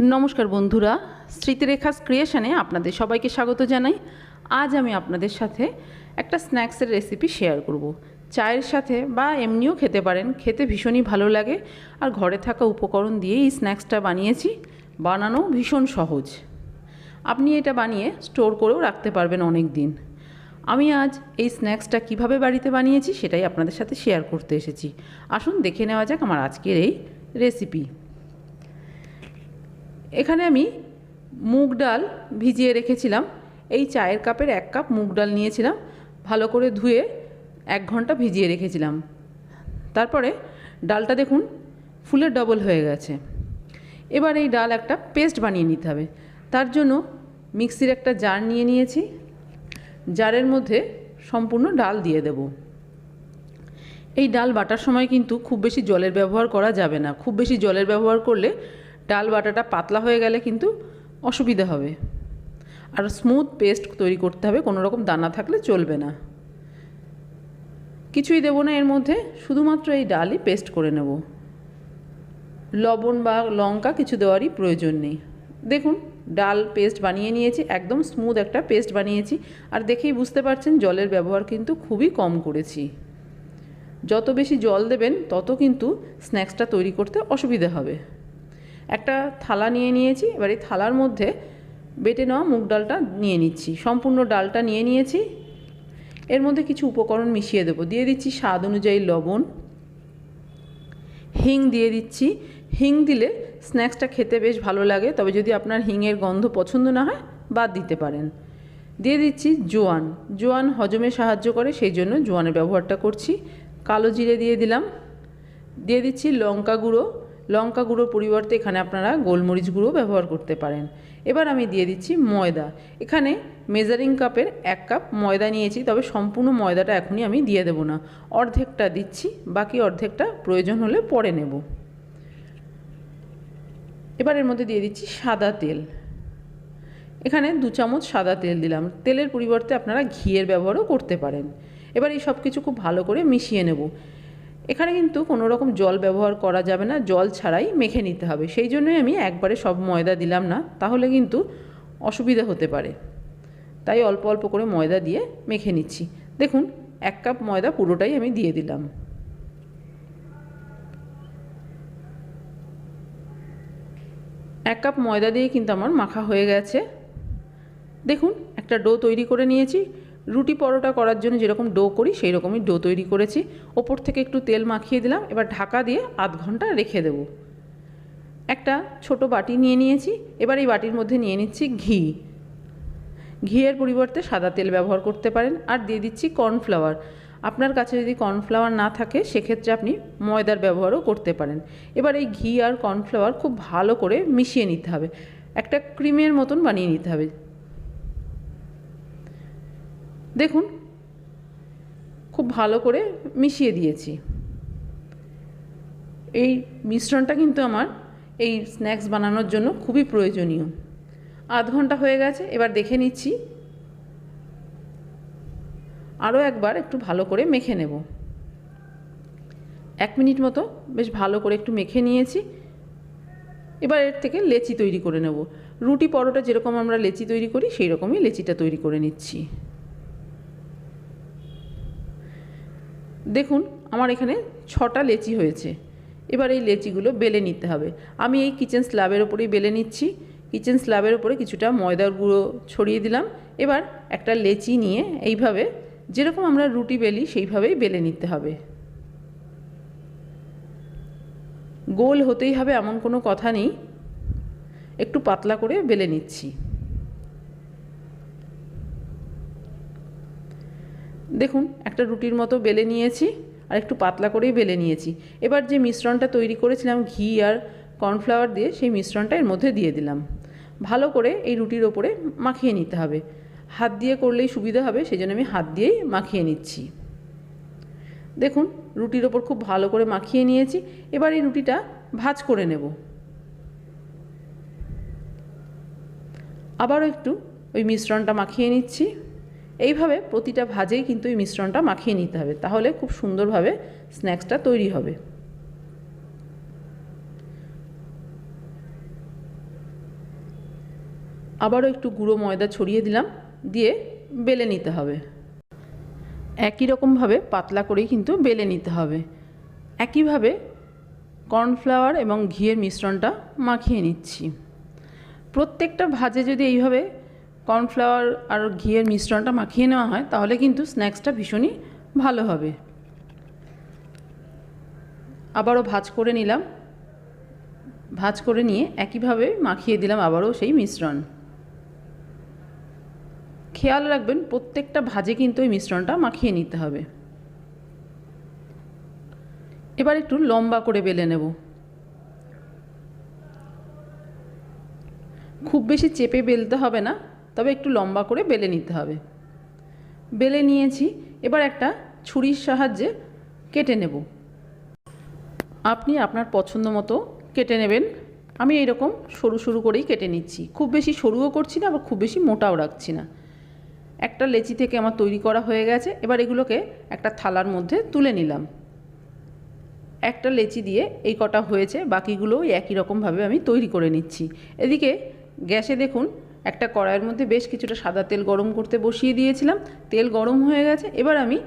নমস্কার বন্ধুরা, স্মৃতিরেখাস ক্রিয়েশনে আপনাদের সবাইকে স্বাগত জানাই। আজ আমি আপনাদের সাথে একটা স্ন্যাক্সের রেসিপি শেয়ার করব। চায়ের সাথে বা এমনিও খেতে পারেন, খেতে ভীষণই ভালো লাগে। আর ঘরে থাকা উপকরণ দিয়েই এই স্ন্যাক্সটা বানিয়েছি। বানানো ভীষণ সহজ। আপনি এটা বানিয়ে স্টোর করেও রাখতে পারবেন অনেক দিন আমি আজ এই স্ন্যাক্সটা কীভাবে বাড়িতে বানিয়েছি সেটাই আপনাদের সাথে শেয়ার করতে এসেছি। আসুন দেখে নেওয়া যাক আমার আজকের এই রেসিপি। এখানে আমি মুগ ডাল ভিজিয়ে রেখেছিলাম। এই চায়ের কাপের এক কাপ মুগ ডাল নিয়েছিলাম। ভালো করে ধুয়ে এক ঘণ্টা ভিজিয়ে রেখেছিলাম। তারপরে ডালটা দেখুন ফুলের ডবল হয়ে গেছে। এবার এই ডাল একটা পেস্ট বানিয়ে নিতে হবে। তার জন্য মিক্সির একটা জার নিয়ে নিয়েছি। জারের মধ্যে সম্পূর্ণ ডাল দিয়ে দেব। এই ডাল বাটার সময় কিন্তু খুব বেশি জলের ব্যবহার করা যাবে না। খুব বেশি জলের ব্যবহার করলে ডাল বাটাটা পাতলা হয়ে গেলে কিন্তু অসুবিধা হবে। আর স্মুথ পেস্ট তৈরি করতে হবে, কোনো রকম দানা থাকলে চলবে না। কিছুই দেবো না, এর মধ্যে শুধুমাত্র এই ডালই পেস্ট করে নেব। লবণ বা লঙ্কা কিছু দেওয়ারই প্রয়োজন নেই। দেখুন, ডাল পেস্ট বানিয়ে নিয়েছি, একদম স্মুথ একটা পেস্ট বানিয়েছি। আর দেখেই বুঝতে পারছেন, জলের ব্যবহার কিন্তু খুবই কম করেছি। যত বেশি জল দেবেন, তত কিন্তু স্ন্যাক্সটা তৈরি করতে অসুবিধা হবে। একটা থালা নিয়ে নিয়েছি, এবার এই থালার মধ্যে বেটে নেওয়া মুগ ডালটা নিয়ে নিচ্ছি। সম্পূর্ণ ডালটা নিয়ে নিয়েছি। এর মধ্যে কিছু উপকরণ মিশিয়ে দেবো। দিয়ে দিচ্ছি স্বাদ অনুযায়ী লবণ। হিং দিয়ে দিচ্ছি। হিং দিলে স্ন্যাক্সটা খেতে বেশ ভালো লাগে, তবে যদি আপনার হিংয়ের গন্ধ পছন্দ না হয়, বাদ দিতে পারেন। দিয়ে দিচ্ছি জোয়ান। জোয়ান হজমে সাহায্য করে, সেই জন্য জোয়ানের ব্যবহারটা করছি। কালো জিরে দিয়ে দিলাম। দিয়ে দিচ্ছি লঙ্কা গুঁড়ো। লঙ্কা গুঁড়োর পরিবর্তে এখানে আপনারা গোলমরিচ গুঁড়ো ব্যবহার করতে পারেন। এবার আমি দিয়ে দিচ্ছি ময়দা। এখানে মেজারিং কাপের এক কাপ ময়দা নিয়েছি, তবে সম্পূর্ণ ময়দাটা এখনই আমি দিয়ে দেবো না। অর্ধেকটা দিচ্ছি, বাকি অর্ধেকটা প্রয়োজন হলে পরে নেব। এবার এর মধ্যে দিয়ে দিচ্ছি সাদা তেল। এখানে দু চামচ সাদা তেল দিলাম। তেলের পরিবর্তে আপনারা ঘিয়ের ব্যবহারও করতে পারেন। এবার এই সব কিছু খুব ভালো করে মিশিয়ে নেব। এখানে কিন্তু কোনো রকম জল ব্যবহার করা যাবে না, জল ছাড়াই মেখে নিতে হবে। সেই জন্যই আমি একবারে সব ময়দা দিলাম না, তাহলে কিন্তু অসুবিধা হতে পারে। তাই অল্প অল্প করে ময়দা দিয়ে মেখে নিচ্ছি। দেখুন, এক কাপ ময়দা পুরোটাই আমি দিয়ে দিলাম। এক কাপ ময়দা দিয়ে কিন্তু আমার মাখা হয়ে গেছে। দেখুন, একটা ডো তৈরি করে নিয়েছি। রুটি পরোটা করার জন্য যেরকম ডো করি সেই রকমই ডো তৈরি করেছি। ওপর থেকে একটু তেল মাখিয়ে দিলাম, এবার ঢাকা দিয়ে আধ ঘণ্টা রেখে দেব। একটা ছোট বাটি নিয়ে নিয়েছি, এবার এই বাটির মধ্যে নিয়ে নিচ্ছি ঘি। ঘিয়ের পরিবর্তে সাদা তেল ব্যবহার করতে পারেন, আর দিয়ে দিচ্ছি কর্নফ্লাওয়ার। আপনার কাছে যদি কর্নফ্লাওয়ার না থাকে, সেক্ষেত্রে আপনি ময়দার ব্যবহারও করতে পারেন। এবার এই ঘি আর কর্নফ্লাওয়ার খুব ভালো করে মিশিয়ে নিতে হবে। একটা ক্রিমের মতন বানিয়ে নিতে হবে। দেখুন, খুব ভালো করে মিশিয়ে দিয়েছি। এই মিশ্রণটা কিন্তু আমার এই স্ন্যাক্স বানানোর জন্য খুবই প্রয়োজনীয়। আধ ঘণ্টা হয়ে গেছে, এবার দেখে নিচ্ছি। আরও একবার একটু ভালো করে মেখে নেব। এক মিনিট মতো বেশ ভালো করে একটু মেখে নিয়েছি। এবার এর থেকে লেচি তৈরি করে নেব। রুটি পরোটা যেরকম আমরা লেচি তৈরি করি সেই রকমই লেচিটা তৈরি করে নিচ্ছি। দেখুন, আমার এখানে ছটা লেচি হয়েছে। এবার এই লেচিগুলো বেলে নিতে হবে। আমি এই কিচেন স্ল্যাবের ওপরেই বেলে নিচ্ছি। কিচেন স্ল্যাবের ওপরে কিছুটা ময়দার গুঁড়ো ছড়িয়ে দিলাম। এবার একটা লেচি নিয়ে এইভাবে যেরকম আমরা রুটি বেলি, সেইভাবেই বেলে নিতে হবে। গোল হতেই হবে, এমন কোনো কথা নেই। একটু পাতলা করে বেলে নিচ্ছি। দেখুন, একটা রুটির মতো বেলে নিয়েছি, আর একটু পাতলা করেই বেলে নিয়েছি। এবার যে মিশ্রণটা তৈরি করেছিলাম, ঘি আর কর্নফ্লাওয়ার দিয়ে, সেই মিশ্রণটা এর মধ্যে দিয়ে দিলাম। ভালো করে এই রুটির ওপরে মাখিয়ে নিতে হবে। হাত দিয়ে করলেই সুবিধা হবে সেই জন্য আমি হাত দিয়েই মাখিয়ে নিচ্ছি। দেখুন, রুটির ওপর খুব ভালো করে মাখিয়ে নিয়েছি। এবার এই রুটিটা ভাজ করে নেব। আবারও একটু ওই মিশ্রণটা মাখিয়ে নিচ্ছি। এইভাবে প্রতিটা ভাজেই কিন্তু এই মিশ্রণটা মাখিয়ে নিতে হবে। তাহলে খুব সুন্দরভাবে স্ন্যাক্সটা তৈরি হবে। আবারও একটু গুঁড়ো ময়দা ছড়িয়ে দিলাম, দিয়ে বেলে নিতে হবে। একই রকমভাবে পাতলা করেই কিন্তু বেলে নিতে হবে। একইভাবে কর্নফ্লাওয়ার এবং ঘিয়ের মিশ্রণটা মাখিয়ে নিচ্ছি। প্রত্যেকটা ভাজে যদি এইভাবে কর্নফ্লাওয়ার আর ঘিয়ের মিশ্রণটা মাখিয়ে নেওয়া হয়, তাহলে কিন্তু স্ন্যাক্সটা ভীষণই ভালো হবে। আবারও ভাজ করে নিলাম। ভাজ করে নিয়ে একইভাবে মাখিয়ে দিলাম আবারও সেই মিশ্রণ। খেয়াল রাখবেন, প্রত্যেকটা ভাজে কিন্তু এই মিশ্রণটা মাখিয়ে নিতে হবে। এবার একটু লম্বা করে বেলে নেব। খুব বেশি চেপে বেলতে হবে না। তবে একটু লম্বা করে বেলে নিতে হবে। বেলে নিয়েছি, এবার একটা ছুরির সাহায্যে কেটে নেব। আপনি আপনার পছন্দ মতো কেটে নেবেন। আমি এরকম সরু সরু করেই কেটে নিচ্ছি। খুব বেশি সরুও করছি না, আবার খুব বেশি মোটাও রাখছি না। একটা লেচি থেকে আমার তৈরি করা হয়ে গেছে, এবার এগুলোকে একটা থালার মধ্যে তুলে নিলাম। একটা লেচি দিয়ে এই কটা হয়েছে, বাকিগুলোও একই রকমভাবে আমি তৈরি করে নিচ্ছি। এদিকে গ্যাসে দেখুন একটা কড়াইয়ের মধ্যে বেশ কিছুটা সাদা তেল গরম করতে বসিয়ে দিয়েছিলাম। তেল গরম হয়ে গেছে, এবার আমি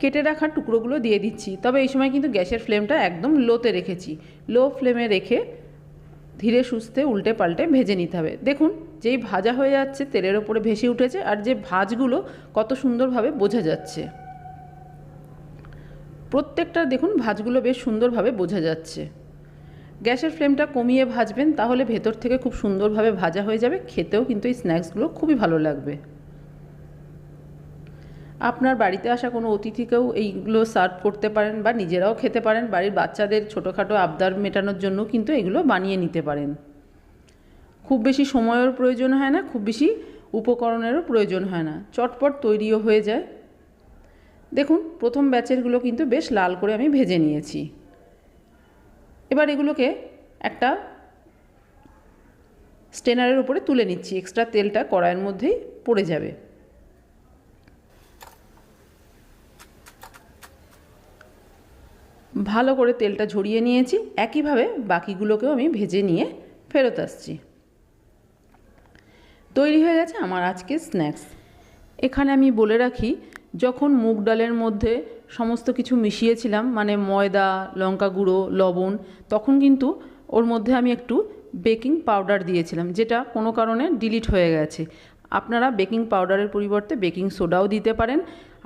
কেটে রাখা টুকরোগুলো দিয়ে দিচ্ছি। তবে এই সময় কিন্তু গ্যাসের ফ্লেমটা একদম লোতে রেখেছি। লো ফ্লেমে রেখে ধীরে সুস্থে উল্টে পাল্টে ভেজে নিতে হবে। দেখুন, যেই ভাজা হয়ে যাচ্ছে, তেলের ওপরে ভেসে উঠেছে আর যে ভাজগুলো কত সুন্দরভাবে বোঝা যাচ্ছে। প্রত্যেকটা, দেখুন, ভাজগুলো বেশ সুন্দরভাবে বোঝা যাচ্ছে। গ্যাসের ফ্লেমটা কমিয়ে ভাজবেন, তাহলে ভেতর থেকে খুব সুন্দরভাবে ভাজা হয়ে যাবে। খেতেও কিন্তু এই স্ন্যাক্সগুলো খুবই ভালো লাগবে। আপনার বাড়িতে আসা কোনো অতিথিকেও এইগুলো সার্ভ করতে পারেন বা নিজেরাও খেতে পারেন। বাড়ির বাচ্চাদের ছোটোখাটো আবদার মেটানোর জন্য কিন্তু এগুলো বানিয়ে নিতে পারেন। খুব বেশি সময়ের প্রয়োজন হয় না, খুব বেশি উপকরণেরও প্রয়োজন হয় না। চটপট তৈরিও হয়ে যায়। দেখুন, প্রথম ব্যাচেরগুলো কিন্তু বেশ লাল করে আমি ভেজে নিয়েছি। এবার এগুলোকে একটা স্টেনারের উপরে তুলে নিচ্ছি। এক্সট্রা তেলটা কড়াইয়ের মধ্যেই পড়ে যাবে। ভালো করে তেলটা ঝরিয়ে নিয়েছি। একইভাবে বাকিগুলোকেও আমি ভেজে নিয়ে ফেরত আসছি। তৈরি হয়ে গেছে আমার আজকে স্ন্যাক্স। এখানে আমি বলে রাখি, যখন মুগ ডালের মধ্যে সমস্ত কিছু মিশিয়েছিলাম মানে ময়দা, লঙ্কা গুঁড়ো, লবণ, তখন কিন্তু ওর মধ্যে আমি একটু বেকিং পাউডার দিয়েছিলাম, যেটা কোনো কারণে ডিলিট হয়ে গেছে। আপনারা বেকিং পাউডারের পরিবর্তে বেকিং সোডাও দিতে পারেন,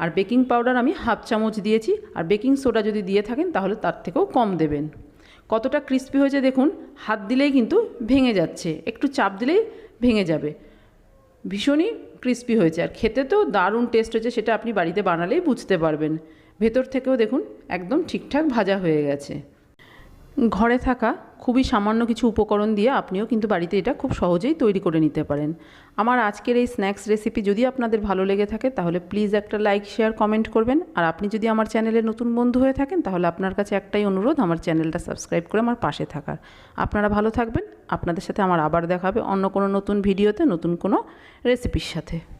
আর বেকিং পাউডার আমি হাফ চামচ দিয়েছি, আর বেকিং সোডা যদি দিয়ে থাকেন তাহলে তার থেকেও কম দেবেন। কতটা ক্রিস্পি হয়েছে দেখুন, হাত দিলেই কিন্তু ভেঙে যাচ্ছে, একটু চাপ দিলেই ভেঙে যাবে। ভীষণই ক্রিস্পি হয়েছে, আর খেতে তো দারুণ টেস্ট হয়েছে, সেটা আপনি বাড়িতে বানালেই বুঝতে পারবেন। ভেতর থেকেও দেখুন একদম ঠিকঠাক ভাজা হয়ে গেছে। ঘরে থাকা খুবই সামান্য কিছু উপকরণ দিয়ে আপনিও কিন্তু বাড়িতে এটা খুব সহজেই তৈরি করে নিতে পারেন। আমার আজকের এই স্ন্যাক্স রেসিপি যদি আপনাদের ভালো লেগে থাকে, তাহলে প্লিজ একটা লাইক শেয়ার কমেন্ট করবেন। আর আপনি যদি আমার চ্যানেলে নতুন বন্ধু হয়ে থাকেন, তাহলে আপনার কাছে একটাই অনুরোধ, আমার চ্যানেলটা সাবস্ক্রাইব করে আমার পাশে থাকার। আপনারা ভালো থাকবেন। আপনাদের সাথে আমার আবার দেখাবে অন্য কোনো নতুন ভিডিওতে নতুন কোনো রেসিপির সাথে।